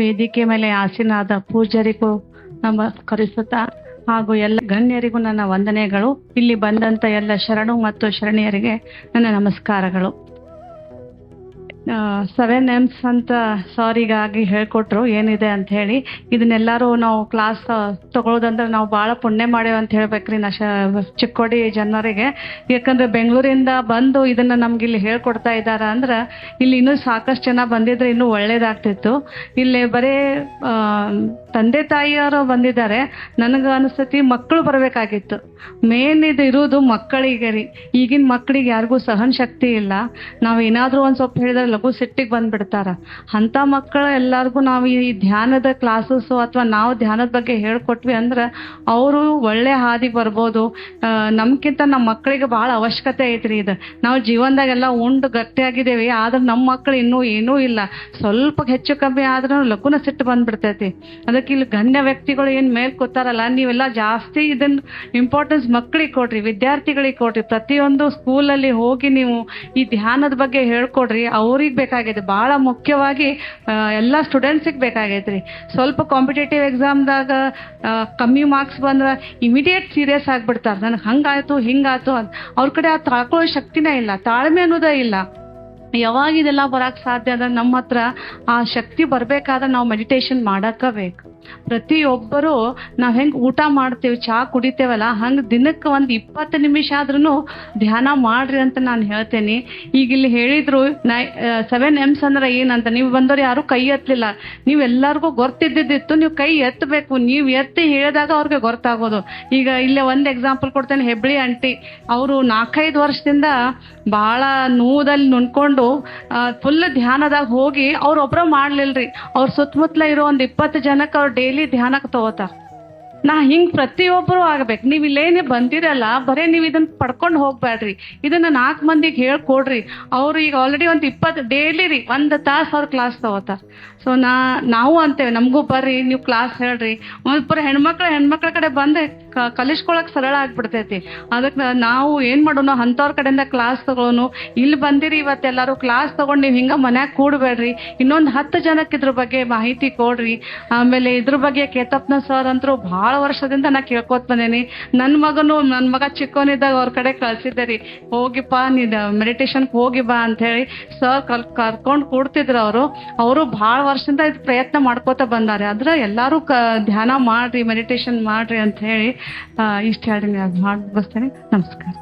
ವೇದಿಕೆ ಮೇಲೆ ಆಸೀನಾದ ಪೂಜ್ಯರಿಗೂ ನಮಸ್ಕರಿಸುತ್ತ ಹಾಗೂ ಎಲ್ಲ ಗಣ್ಯರಿಗೂ ನನ್ನ ವಂದನೆಗಳು. ಇಲ್ಲಿ ಬಂದಂತ ಎಲ್ಲ ಶರಣು ಮತ್ತು ಶರಣಿಯರಿಗೆ ನನ್ನ ನಮಸ್ಕಾರಗಳು. ಸೆವೆನ್ ಎಮ್ಸ್ ಅಂತ ಸಾರಿಗಾಗಿ ಹೇಳ್ಕೊಟ್ರು, ಏನಿದೆ ಅಂತ ಹೇಳಿ. ಇದನ್ನೆಲ್ಲರೂ ನಾವು ಕ್ಲಾಸ್ ತಗೊಳ್ಳೋದಂದ್ರೆ ನಾವು ಭಾಳ ಪುಣ್ಯ ಮಾಡೇವೆ ಅಂತ ಹೇಳ್ಬೇಕ್ರಿ ನಶ, ಚಿಕ್ಕೋಡಿ ಜನರಿಗೆ. ಯಾಕಂದ್ರೆ ಬೆಂಗಳೂರಿಂದ ಬಂದು ಇದನ್ನ ನಮ್ಗೆ ಇಲ್ಲಿ ಹೇಳ್ಕೊಡ್ತಾ ಇದ್ದಾರೆ ಅಂದ್ರೆ, ಇಲ್ಲಿ ಇನ್ನೂ ಸಾಕಷ್ಟು ಜನ ಬಂದಿದ್ರೆ ಇನ್ನೂ ಒಳ್ಳೇದಾಗ್ತಿತ್ತು. ಇಲ್ಲಿ ಬರೀ ತಂದೆ ತಾಯಿಯವರು ಬಂದಿದ್ದಾರೆ. ನನಗೆ ಅನಿಸ್ತತಿ ಮಕ್ಕಳು ಬರಬೇಕಾಗಿತ್ತು. ಮೇನ್ ಇದು ಇರೋದು ಮಕ್ಕಳಿಗೆ ರೀ. ಈಗಿನ ಮಕ್ಕಳಿಗೆ ಯಾರಿಗೂ ಸಹನ ಶಕ್ತಿ ಇಲ್ಲ. ನಾವು ಏನಾದರೂ ಒಂದು ಸ್ವಲ್ಪ ಹೇಳಿದ್ರೆ ಲಘು ಸಿಟ್ಟಿಗೆ ಬಂದ್ಬಿಡ್ತಾರ. ಅಂಥ ಮಕ್ಕಳು ಎಲ್ಲರಿಗೂ ನಾವು ಈ ಧ್ಯಾನದ ಕ್ಲಾಸಸ್ಸು ಅಥವಾ ನಾವು ಧ್ಯಾನದ ಬಗ್ಗೆ ಹೇಳ್ಕೊಟ್ವಿ ಅಂದ್ರೆ ಅವರು ಒಳ್ಳೆ ಹಾದಿಗೆ ಬರ್ಬೋದು. ನಮ್ಗಿಂತ ನಮ್ಮ ಮಕ್ಕಳಿಗೆ ಭಾಳ ಅವಶ್ಯಕತೆ ಐತ್ರಿ ಇದು. ನಾವು ಜೀವನದಾಗೆಲ್ಲ ಉಂಡು ಗಟ್ಟಿಯಾಗಿದ್ದೇವೆ, ಆದ್ರೆ ನಮ್ಮ ಮಕ್ಕಳು ಇನ್ನೂ ಏನೂ ಇಲ್ಲ. ಸ್ವಲ್ಪ ಹೆಚ್ಚು ಕಮ್ಮಿ ಆದ್ರೂ ಲಘುನ ಸಿಟ್ಟು ಬಂದ್ಬಿಡ್ತೈತಿ. ಅದಕ್ಕೆ ಇಲ್ಲಿ ಗಣ್ಯ ವ್ಯಕ್ತಿಗಳು ಏನು ಮೇಲ್ ಕೂತಾರಲ್ಲ, ನೀವೆಲ್ಲ ಜಾಸ್ತಿ ಇದನ್ನ ಇಂಪಾರ್ಟೆನ್ಸ್ ಮಕ್ಕಳಿಗೆ ಕೊಡ್ರಿ, ವಿದ್ಯಾರ್ಥಿಗಳಿಗೆ ಕೊಡ್ರಿ. ಪ್ರತಿಯೊಂದು ಸ್ಕೂಲಲ್ಲಿ ಹೋಗಿ ನೀವು ಈ ಧ್ಯಾನದ ಬಗ್ಗೆ ಹೇಳ್ಕೊಡ್ರಿ. ಅವ್ರಿಗೆ ಬೇಕಾಗಿದೆ ಭಾಳ ಮುಖ್ಯವಾಗಿ ಎಲ್ಲ ಸ್ಟೂಡೆಂಟ್ಸಿಗೆ ಬೇಕಾಗೈತೆ ರೀ ಸ್ವಲ್ಪ ಕಾಂಪಿಟೇಟಿವ್ ಎಕ್ಸಾಮ್ದಾಗ ಕಮ್ಮಿ ಮಾರ್ಕ್ಸ್ ಬಂದ್ರೆ ಇಮಿಡಿಯೇಟ್ ಸೀರಿಯಸ್ ಆಗಿಬಿಡ್ತಾರೆ. ನನಗೆ ಹಂಗಾಯ್ತು, ಹಿಂಗಾಯ್ತು ಅಂತ. ಅವ್ರ ಕಡೆ ಆ ತಾಳ್ಕೊಳ್ಳೋ ಶಕ್ತಿನೇ ಇಲ್ಲ, ತಾಳ್ಮೆ ಅನ್ನೋದೇ ಇಲ್ಲ. ಯಾವಾಗ ಇದೆಲ್ಲ ಬರಕ್ಕೆ ಸಾಧ್ಯ ಅಂದ್ರೆ ನಮ್ಮ ಹತ್ರ ಆ ಶಕ್ತಿ ಬರಬೇಕಾದ್ರೆ ನಾವು ಮೆಡಿಟೇಷನ್ ಮಾಡಕ್ಕಬೇಕು ಪ್ರತಿಯೊಬ್ಬರು ನಾವು ಹೆಂಗೆ ಊಟ ಮಾಡ್ತೇವೆ ಚಹಾ ಕುಡಿತೇವಲ್ಲ, ಹಂಗೆ ದಿನಕ್ಕೆ ಒಂದು ಇಪ್ಪತ್ತು ನಿಮಿಷ ಆದ್ರೂ ಧ್ಯಾನ ಮಾಡ್ರಿ ಅಂತ ನಾನು ಹೇಳ್ತೇನೆ. ಈಗ ಇಲ್ಲಿ ಹೇಳಿದ್ರು, ನೈ ಸೆವೆನ್ ಎಮ್ಸ್ ಅಂದ್ರೆ ಏನಂತ, ನೀವು ಬಂದವ್ರು ಯಾರು ಕೈ ಎತ್ತಲಿಲ್ಲ ನೀವು ಎಲ್ಲರಿಗೂ ಗೊತ್ತಿದ್ದಿದ್ದಿತ್ತು, ನೀವು ಕೈ ಎತ್ತಬೇಕು ನೀವು ಎತ್ತಿ ಹೇಳಿದಾಗ ಅವ್ರಿಗೆ ಗೊತ್ತಾಗೋದು. ಈಗ ಇಲ್ಲೇ ಒಂದು ಎಕ್ಸಾಂಪಲ್ ಕೊಡ್ತೇನೆ ಹೆಬ್ಳಿ ಆಂಟಿ ಅವರು ನಾಲ್ಕೈದು ವರ್ಷದಿಂದ ಭಾಳ ನೋದಲ್ಲಿ ನುಣ್ಕೊಂಡು ಫುಲ್ ಧ್ಯಾನದಾಗ ಹೋಗಿ ಅವ್ರೊಬ್ರ ಮಾಡ್ಲಿಲ್ರಿ. ಅವ್ರ ಸುತ್ತಮುತ್ತಲ ಇರೋ ಒಂದು ಇಪ್ಪತ್ತು ಜನಕ್ಕೆ ಅವ್ರು ಡೈಲಿ ಧ್ಯಾನಕ್ಕೆ ತಗೋತಾರ ನಾ ಹಿಂಗ್ ಪ್ರತಿಯೊಬ್ಬರು ಆಗ್ಬೇಕು. ನೀವು ಇಲ್ಲೇನೆ ಬಂದಿರಲ್ಲ, ಬರೇ ನೀವು ಇದನ್ನ ಪಡ್ಕೊಂಡು ಹೋಗ್ಬೇಡ್ರಿ ಇದನ್ನ ನಾಲ್ಕು ಮಂದಿಗೆ ಹೇಳ್ಕೊಡ್ರಿ. ಅವ್ರು ಈಗ ಆಲ್ರೆಡಿ ಒಂದು ಇಪ್ಪತ್ತು ಡೈಲಿ ರೀ ಒಂದು ತಾಸು ಅವ್ರು ಕ್ಲಾಸ್ ತಗೋತಾರ ಸೊ ನಾ, ನಾವು ಅಂತೇವೆ. ನಮಗೂ ಬರ್ರಿ, ನೀವು ಕ್ಲಾಸ್ ಹೇಳ್ರಿ. ಒಂದು ಬರೀ ಹೆಣ್ಮಕ್ಳು, ಹೆಣ್ಮಕ್ಳ ಕಡೆ ಬಂದು ಕಲಿಸ್ಕೊಳಕ್ ಸರಳ ಆಗ್ಬಿಡ್ತೈತಿ. ಅದಕ್ಕೆ ನಾವು ಏನು ಮಾಡೋಣ ಅಂಥವ್ರ ಕಡೆಯಿಂದ ಕ್ಲಾಸ್ ತಗೊಳೋನು ಇಲ್ಲಿ ಬಂದಿರಿ ಇವತ್ತೆಲ್ಲರೂ ಕ್ಲಾಸ್ ತಗೊಂಡು ನೀವು ಹಿಂಗ ಮನ್ಯಾಗ ಕೂಡಬೇಡ್ರಿ. ಇನ್ನೊಂದು ಹತ್ತು ಜನಕ್ಕೆ ಇದ್ರ ಬಗ್ಗೆ ಮಾಹಿತಿ ಕೊಡ್ರಿ. ಆಮೇಲೆ ಇದ್ರ ಬಗ್ಗೆ ಕೇತಪ್ನ ಸರ್ ಅಂತರೂ ಭಾಳ ವರ್ಷದಿಂದ ನಾ ಕೇಳ್ಕೊತ ಬಂದೇನಿ. ನನ್ನ ಮಗನು ನನ್ನ ಮಗ ಚಿಕ್ಕವನಿದ್ದಾಗ ಅವ್ರ ಕಡೆ ಕಳ್ಸಿದ್ದೆ ರೀ. ಹೋಗಿಪ್ಪ, ನೀ ಮೆಡಿಟೇಷನ್ಗೆ ಹೋಗಿ ಬಾ ಅಂತ ಹೇಳಿ ಸರ್ ಕಲ್ ಕರ್ಕೊಂಡು ಕೂಡ್ತಿದ್ರು ಅವರು. ಅವರು ಭಾಳ ವರ್ಷದಿಂದ ಇದು ಪ್ರಯತ್ನ ಮಾಡ್ಕೋತ ಬಂದಾರೆ. ಆದ್ರೆ ಎಲ್ಲರೂ ಕ ಧ್ಯಾನ ಮಾಡ್ರಿ ಮೆಡಿಟೇಷನ್ ಮಾಡ್ರಿ ಅಂತ ಹೇಳಿ ಇಷ್ಟು ಹೇಳಿ ಮಾಡಿ ಬಸ್ತೇನೆ ನಮಸ್ಕಾರ.